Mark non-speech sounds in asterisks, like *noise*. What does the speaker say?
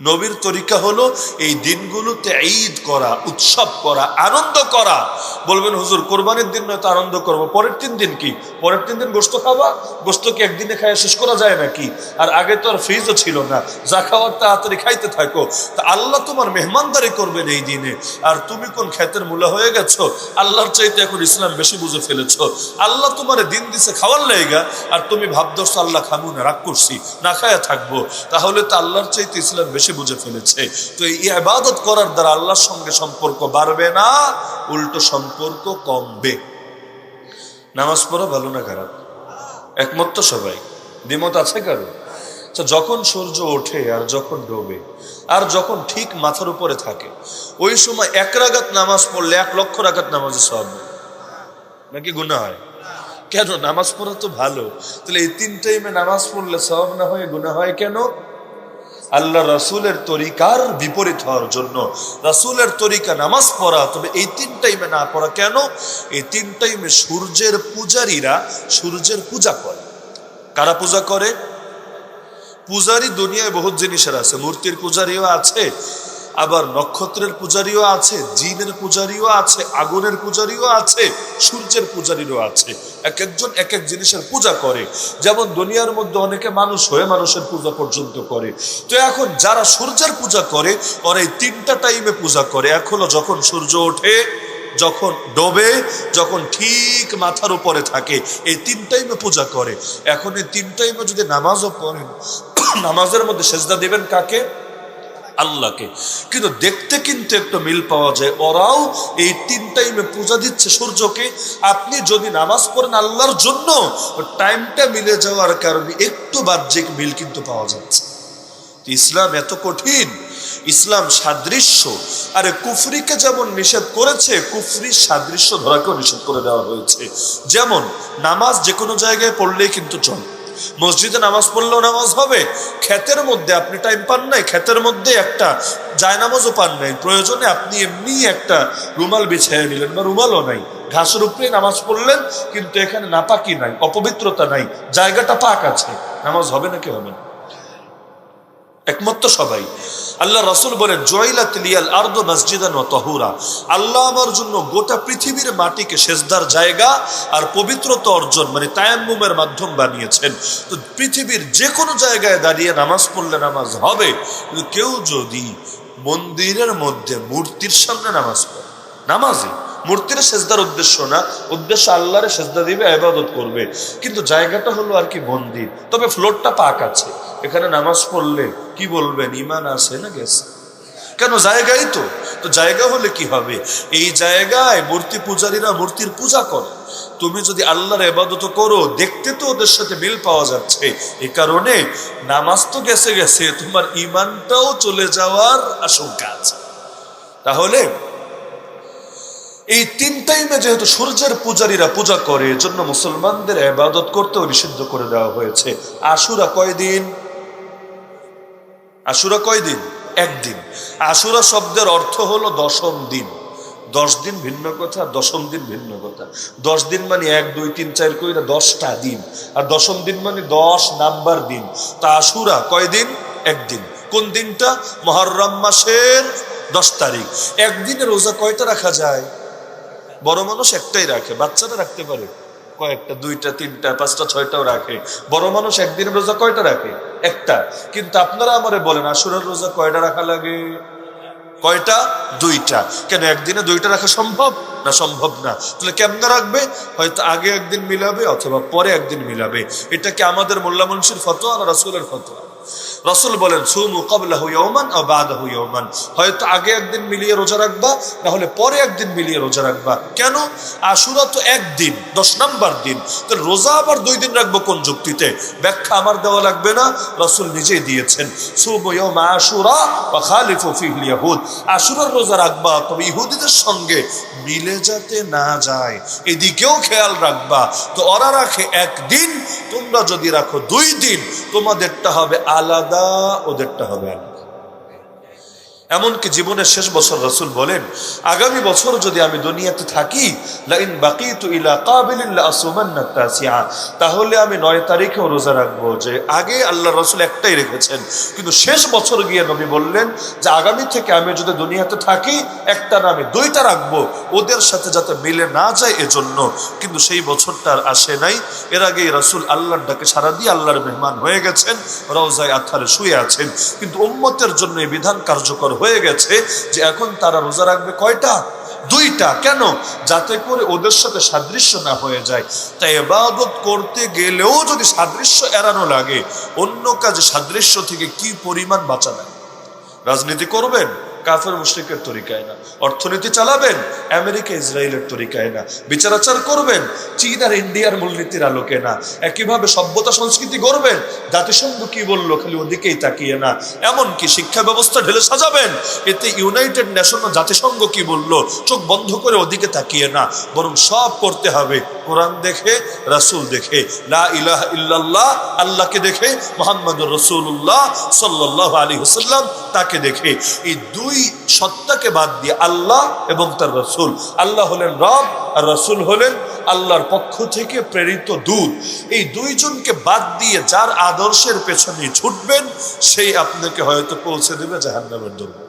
নবীর তরিকা হলো এই দিনগুলোতে ঈদ করা, উৎসব করা, আনন্দ করা। বলবেন, হুজুর, কোরবানির দিন নয়তো আনন্দ করব। পরের তিন দিন কি? পরের তিন দিন গোস্ত খাওয়া গোস্ত কি একদিনে খাইয়া শেষ করা যায় নাকি? আর আগে তো আর ফ্রিজও ছিল না। যা খাওয়ার তাড়াতাড়ি খাইতে থাকো। তা আল্লাহ তোমার মেহমানদারি করবেন এই দিনে। আর তুমি কোন খ্যাতের মূলা হয়ে গেছো? আল্লাহর চাইতে এখন ইসলাম বেশি বুঝে ফেলেছ। আল্লাহ তোমার দিন দিছে খাওয়ার লেগা আর তুমি ভাবদোস আল্লাহ খামু রাগ করছি, না খায়া থাকব। তাহলে তো আল্লাহর চাইতে ইসলাম বেশি বুঝে ফেলেছে। তো এই ইবাদত করার দ্বারা আল্লাহর সঙ্গে সম্পর্ক বাড়বে না, উল্টো সম্পর্ক কমবে। নামাজ পড়া ভালো না খারাপ? একমত তো সবাই। দ্বিমত আছে কারও? যখন সূর্য ওঠে আর যখন ডোবে, আর যখন ঠিক মাথার উপরে থাকে, ওই সময় এক রাগাত নামাজ পড়লে এক লক্ষ রাগাত নামাজের সব নাকি গুণা হয়? কেন? নামাজ পড়া তো ভালো। তাহলে এই তিন টাইমে নামাজ পড়লে সব না হয় গুণা হয় কেন? আল্লাহ রাসুলের তরিকার বিপরীত হওয়ার জন্য। রাসুলের তরিকা নামাজ পড়া, তবে এই তিন টাইমে না পড়া কেন? এই তিন টাইমে সূর্যের পূজারীরা সূর্যের পূজা করে। কারা পূজা করে? পূজারী দুনিয়ায় বহুত জিনিসের আছে। মূর্তির পূজারীও আছে আবার নক্ষত্রের পূজারীও আছে, জিনের পূজারীও আছে, আগুনের পূজারীও আছে, সূর্যের পূজারীও আছে। এক একজন এক এক জিনিসের পূজা করে। যেমন দুনিয়ার মধ্যে অনেকে মানুষ হয়ে মানুষের পূজা পর্যন্ত করে। তো এখন যারা সূর্যের পূজা করে, ওরা এই তিনটা টাইমে পূজা করে। হলো যখন সূর্য ওঠে, যখন ডোবে, যখন ঠিক মাথার উপরে থাকে, এই তিন টাইমে পূজা করে। এখন এই তিন টাইমে যদি নামাজও পড়েন, *coughs* নামাজের মধ্যে সেজদা দিবেন কাকে? আল্লাহকে। কিন্তু দেখতে কিন্তু একটু মিল পাওয়া যায়। ওরাও এই তিন টাইমে পূজা দিচ্ছে সূর্যকে। আপনি যদি নামাজ পড়েন আল্লাহর জন্য টাইমটা মিলে যাওয়ার কারণে একটু বাহ্যিক মিল কিন্তু পাওয়া যাচ্ছে। ইসলাম এত কঠিন, ইসলাম সাদৃশ্য। আরে কুফরিকে যেমন নিষেধ করেছে, কুফরির সাদৃশ্য ধরাকেও নিষেধ করে দেওয়া হয়েছে। যেমন, নামাজ যে কোনো জায়গায় পড়লেই কিন্তু চলে। মসজিদে নামাজ পড়লেও নামাজ হবে। ক্ষেতের মধ্যে আপনি টাইম পান নাই, ক্ষেতের মধ্যে একটা জায়নামাজও পান নাই। প্রয়োজনে আপনি এমনি একটা রুমাল বিছাইয়া নিলেন বা রুমালও নাই। ঘাসের উপরে নামাজ পড়লেন, কিন্তু এখানে নাপাকি নাই, অপবিত্রতা নাই, জায়গাটা পাক আছে। নামাজ হবে নাকি হবে না? একমত সবাই। আল্লাহ রসুল বলেন জয়লা তিলিয়াল আর্দ মসজিদান ও তহুরা। আল্লাহ আমার জন্য গোটা পৃথিবীর মাটিকে সেজদার জায়গা আর পবিত্রতা অর্জন মানে তায়াম্মুমের মাধ্যম বানিয়েছেন। তো পৃথিবীর যে কোনো জায়গায় দাঁড়িয়ে নামাজ পড়লে নামাজ হবে, কিন্তু কেউ যদি মন্দিরের মধ্যে মূর্তির সামনে নামাজ পড়ে নামাজই মূর্তির সেজদার উদ্দেশ্য না, উদ্দেশ্য আল্লাহরে সেজদা দিবে আবাদত করবে। কিন্তু জায়গাটা হলো আর কি মন্দির। তবে ফ্লোরটা পাক আছে। এখানে নামাজ পড়লে কি বলবেন? ইমান আছে না গেছে? কেন জায়গাই তো? তো জায়গা হলে কি হবে? এই জায়গায় মূর্তি পূজারীরা মূর্তির পূজা করে। তুমি যদি আল্লাহর এবাদত করো, দেখতে তো ওদের সাথে মিল পাওয়া যাচ্ছে। এ কারণে নামাজ তো গেছে গেছে, তোমার ইমানটাও চলে যাওয়ার আশঙ্কা আছে। তাহলে এই তিন টাইমে যেহেতু সূর্যের পূজারীরা পূজা করে, এজন্য মুসলমানদের এবাদত করতেও নিষিদ্ধ করে দেওয়া হয়েছে। আশুরা কয়দিন? আশুরা কয়দিন একদিন। আশুরা শব্দের অর্থ হলো দশম দিন। দশ দিন ভিন্ন কথা, দশম দিন ভিন্ন কথা। দশ দিন মানে এক, দুই, তিন, চার কইরা দশটা দিন। আর দশম দিন মানে দশ নাম্বার দিন। তা আশুরা কয়দিন একদিন। কোন দিনটা? মহরম মাসের দশ তারিখ। একদিনে রোজা কয়টা রাখা যায়? বড় মানুষ একটাই রাখে, বাচ্চারা রাখতে পারে। কয়েকটা, দুইটা, তিনটা, পাঁচটা, ছয়টাও রাখে। বড় মানুষ একদিন রোজা কয়টা রাখে? একটা। কিন্তু আপনারা আমারে বলেন আসুরের রোজা কয়টা রাখা লাগে? কয়টা? দুইটা। কেন, একদিনে দুইটা রাখা সম্ভব? না সম্ভব না। তাহলে কেমনে রাখবে? হয়তো আগে একদিন মিলাবে অথবা পরে একদিন মিলাবে। এটা কি আমাদের মোল্লা মুন্সির ফতোয়া না রসুলের ফতোয়া? রসুল বলেন, সুমু কবলা হুইয়মান ও বাদা হুইয়মান হয়তো আগে একদিন মিলিয়ে রোজা রাখবা, না হলে পরে একদিন মিলিয়ে রোজা রাখবা। কেন? আশুরা তো একদিন, দশ নাম্বার দিন। তো রোজা আবার দুই দিন রাখব কোন যুক্তিতে? ব্যাখ্যা আমার দেওয়া লাগবে না, রসুল নিজেই দিয়েছেন। সুমু ইয়মা আশুরা বা খালিফু ফিল ইয়াহুদ। আশুরার রোজা রাখবা, তবে ইহুদিদের সঙ্গে মিলে যাতে না যায়, এদিকেও খেয়াল রাখবা। তো ওরা রাখে একদিন, তোমরা যদি রাখো দুই দিন, তোমাদেরটা হবে আলাদা ওদেরটা হবে আলাদা এমনকি জীবনের শেষ বছর রসুল বলেন, আগামী বছর যদি আমি দুনিয়াতে থাকি, লাইন বাকিতু ইলা কাবিলিন লাসুমান্না তাসিআ। তাহলে আমি নয় তারিখেও রোজা রাখব যে আগে আল্লাহ রসুল একটাই রেখেছেন। কিন্তু শেষ বছর গিয়ে নবী বললেন যে আগামী থেকে আমি যদি দুনিয়াতে থাকি, একটা না আমি দুইটা রাখব, ওদের সাথে যাতে মিলে না যায় এজন্য। কিন্তু সেই বছরটা আর আসে নাই। এর আগে রসুল আল্লাহর ডাকে সারা দিয়ে আল্লাহর মেহমান হয়ে গেছেন, রওজায় আথারে শুয়ে আছেন। কিন্তু উম্মতের জন্য এই বিধান কার্যকর হয়ে গেছে যে এখন তারা রোজা রাখবে কয়টা? দুইটা। কেন? যাতে করে ওদের সাথে সাদৃশ্য না হয়ে যায়। তাই এবাদত করতে গেলেও যদি সাদৃশ্য এড়ানো লাগে, অন্য কাজে সাদৃশ্য থেকে কি পরিমাণ বাঁচা রাজনীতি করবেন? কাফের মুশরিকের তরিকায় না। অর্থনীতি চালাবেন, আমেরিকা, ইসরায়েলের তরিকায় না। বিচারাচার করবেন, চীন আর ইন্ডিয়ার মূলনীতির আলোকে না। একইভাবে সভ্যতা সংস্কৃতি গড়বেন, জাতিসংঘ কি বলল খালি ওদিকেই তাকিয়ে না। এমনকি শিক্ষা ব্যবস্থা ঢেলে সাজাবেন, এতে ইউনাইটেড নেশন জাতিসংঘ কি বলল, চোখ বন্ধ করে ওদিকে তাকিয়ে না। বরং সব করতে হবে, কোরআন দেখে, রাসূল দেখে। লা ইলাহা ইল্লাল্লাহ, আল্লাহকে দেখে মোহাম্মদ রসুল্লাহ সাল্লাহ আলী হুসাল্লাম তাকে দেখে। এই দুই সত্তাকে বাদ দিয়ে আল্লাহ এবং তার রসুল। আল্লাহ হলেন রব আর রসুল হলেন আল্লাহর পক্ষ থেকে প্রেরিত দূত। এই দুইজনকে বাদ দিয়ে যার আদর্শের পেছনে ছুটবেন, সেই আপনাকে হয়তো পৌঁছে দেবে জাহান্নামের দুর্গ